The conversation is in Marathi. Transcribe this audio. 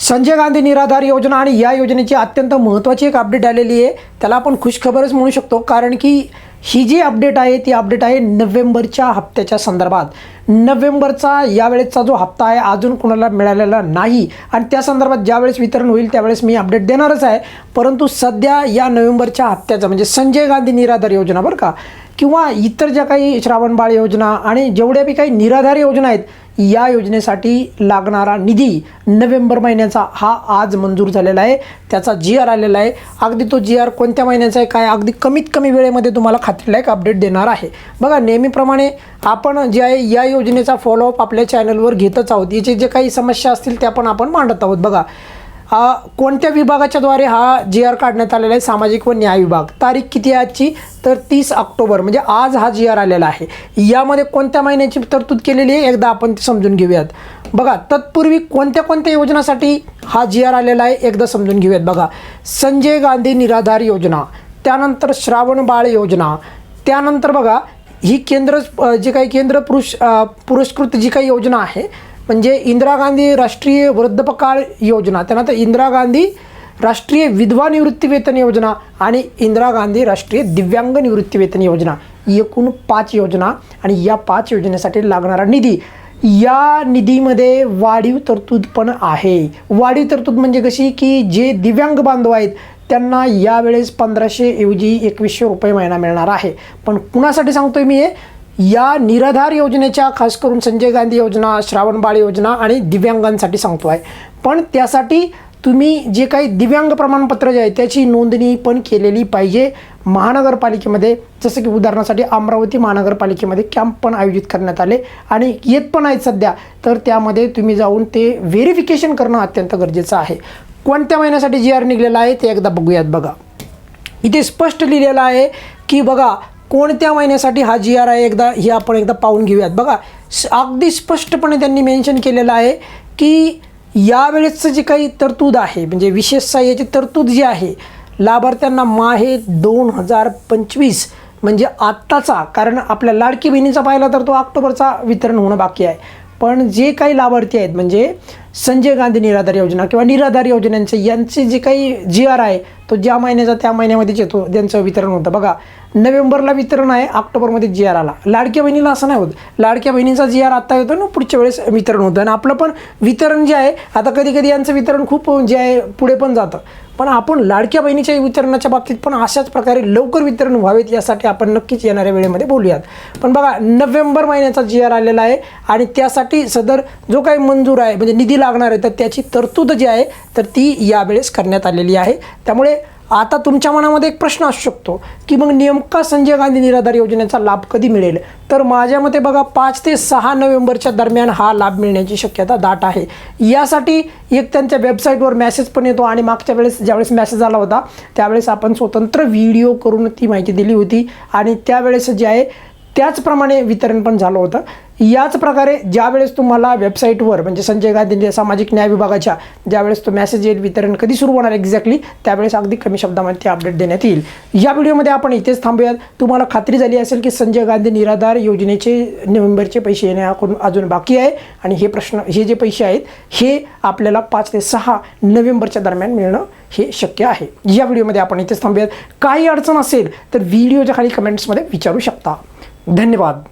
संजय गांधी निराधार योजना आणि या योजनेची अत्यंत महत्त्वाची एक अपडेट आलेली आहे. त्याला आपण खुशखबरच म्हणू शकतो कारण की ही जी अपडेट आहे ती अपडेट आहे नोव्हेंबरच्या हप्त्याच्या संदर्भात. नोव्हेंबरचा यावेळेसचा जो हप्ता आहे अजून कुणाला मिळालेला नाही. आणि त्या संदर्भात ज्यावेळेस वितरण होईल त्यावेळेस मी अपडेट देणारच आहे. परंतु सध्या या नोव्हेंबरच्या हप्त्याचा म्हणजे संजय गांधी निराधार योजना बरं का किंवा इतर ज्या काही श्रावणबाळ योजना आणि जेवढ्या बी काही निराधार योजना आहेत या योजनेसाठी लागणारा निधी नोव्हेंबर महिन्याचा हा आज मंजूर झालेला आहे. त्याचा जी आर आलेला आहे. अगदी तो जी आर कोणत्या महिन्याचा आहे काय अगदी कमीत कमी वेळेमध्ये तुम्हाला खात्रीलायक अपडेट देणार आहे. बघा नेहमीप्रमाणे आपण जे आहे या योजनेचा फॉलोअप आपल्या चॅनलवर घेतच आहोत. याचे जे काही समस्या असतील त्या पण आपण मांडत आहोत. बघा कोणत्या विभागाच्याद्वारे हा जी आर काढण्यात आलेला आहे? सामाजिक व न्याय विभाग. तारीख किती आहे आजची? तर तीस ऑक्टोबर म्हणजे आज हा जी आर आलेला आहे. यामध्ये कोणत्या महिन्याची तरतूद केलेली आहे? एकदा आपण ती समजून घेऊयात. बघा तत्पूर्वी कोणत्या कोणत्या योजनासाठी हा जी आर आलेला आहे? एकदा समजून घेऊयात बघा. संजय गांधी निराधार योजना त्यानंतर श्रावण बाळ योजना त्यानंतर बघा ही केंद्र जी काही केंद्र पुरुष पुरस्कृत जी काही योजना आहे म्हणजे इंदिरा गांधी राष्ट्रीय वृद्धपकाळ योजना. त्यानंतर इंदिरा गांधी राष्ट्रीय विधवा निवृत्तीवेतन योजना आणि इंदिरा गांधी राष्ट्रीय दिव्यांग निवृत्तीवेतन योजना. एकूण पाच योजना आणि या पाच योजनेसाठी लागणारा निधी. या निधीमध्ये वाढीव तरतूद पण आहे. वाढीव तरतूद म्हणजे कशी? की जे दिव्यांग बांधव आहेत त्यांना यावेळेस पंधराशे ऐवजी एकवीसशे रुपये महिना मिळणार आहे. पण कुणासाठी सांगतोय मी हे? या निराधार योजनेच्या खास करून संजय गांधी योजना श्रावणबाळ योजना आणि दिव्यांगांसाठी सांगतो आहे पण त्यासाठी तुम्ही जे काही दिव्यांग प्रमाणपत्र जे आहे त्याची नोंदणी पण केलेली पाहिजे महानगरपालिकेमध्ये. जसं की उदाहरणासाठी अमरावती महानगरपालिकेमध्ये कॅम्प पण आयोजित करण्यात आले आणि येत पण आहेत सध्या. तर त्यामध्ये तुम्ही जाऊन ते व्हेरिफिकेशन करणं अत्यंत गरजेचं आहे. कोणत्या महिन्यासाठी जी आर निघलेला आहे ते एकदा बघूयात बघा. इथे स्पष्ट लिहिलेलं आहे की बघा कोणत्या महिन्यासाठी हा जी आर आहे एकदा हे आपण एकदा पाहून घेऊयात. बघा अगदी स्पष्टपणे त्यांनी मेन्शन केलेलं आहे की यावेळेसचं जे काही तरतूद आहे म्हणजे विशेष सहाय्याची तरतूद जी आहे लाभार्थ्यांना माहे दोन हजार पंचवीस म्हणजे आत्ताचा कारण आपल्या लाडकी बहिणीचा पाहिला तर तो ऑक्टोबरचा वितरण होणं बाकी आहे. पण जे काही लाभार्थी आहेत म्हणजे संजय गांधी निराधार योजना किंवा निराधार योजनांचे यांचे जे काही जी आर आहे तो ज्या महिन्याचा त्या महिन्यामध्येच येतो त्यांचं वितरण होतं. बघा नोव्हेंबरला वितरण आहे ऑक्टोबरमध्ये जी आर आला लाडक्या बहिणीला असं नाही होत. लाडक्या बहिणीचा जी आर आत्ता येतो ना पुढच्या वेळेस वितरण होतं. आणि आपलं पण वितरण जे आहे आता कधी कधी यांचं वितरण खूप जे आहे पुढे पण जातं. पण आपण लाडक्या बहिणीच्या वितरणाच्या बाबतीत पण अशाच प्रकारे लवकर वितरण व्हावेत यासाठी आपण नक्कीच येणाऱ्या वेळेमध्ये बोलूयात. पण बघा नोव्हेंबर महिन्याचा जी आर आलेला आहे आणि त्यासाठी सदर जो काही मंजूर आहे म्हणजे निधी लागणार आहे तर त्याची तरतूद जी आहे तर ती यावेळेस करण्यात आलेली आहे. त्यामुळे आता तुमच्या मनामध्ये एक प्रश्न असू शकतो की मग नेमका संजय गांधी निराधार योजनेचा लाभ कधी मिळेल? तर माझ्या मते बघा पाच ते सहा नोव्हेंबरच्या दरम्यान हा लाभ मिळण्याची शक्यता दाट आहे. यासाठी एक त्यांच्या वेबसाईटवर मेसेज पण येतो आणि मागच्या वेळेस ज्यावेळेस मेसेज आला होता त्यावेळेस आपण स्वतंत्र व्हिडिओ करून ती माहिती दिली होती. आणि त्यावेळेस जे आहे त्याचप्रमाणे वितरण पण झालं होतं. याच प्रकारे ज्यावेळेस तुम्हाला वेबसाईटवर म्हणजे संजय गांधींच्या सामाजिक न्याय विभागाच्या ज्यावेळेस तो मेसेज येईल वितरण कधी सुरू होणार एक्झॅक्टली त्यावेळेस अगदी कमी शब्दामध्ये ते अपडेट देण्यात येईल. या व्हिडिओमध्ये आपण इथेच थांबूयात. तुम्हाला खात्री झाली असेल की संजय गांधी निराधार योजनेचे नोव्हेंबरचे पैसे येण्याकडून अजून बाकी आहे. आणि हे प्रश्न हे जे पैसे आहेत हे आपल्याला पाच ते सहा नोव्हेंबरच्या दरम्यान मिळणं हे शक्य आहे. या व्हिडिओमध्ये आपण इथेच थांबूयात. काही अडचण असेल तर व्हिडिओच्या खाली कमेंट्समध्ये विचारू शकता. धन्यवाद.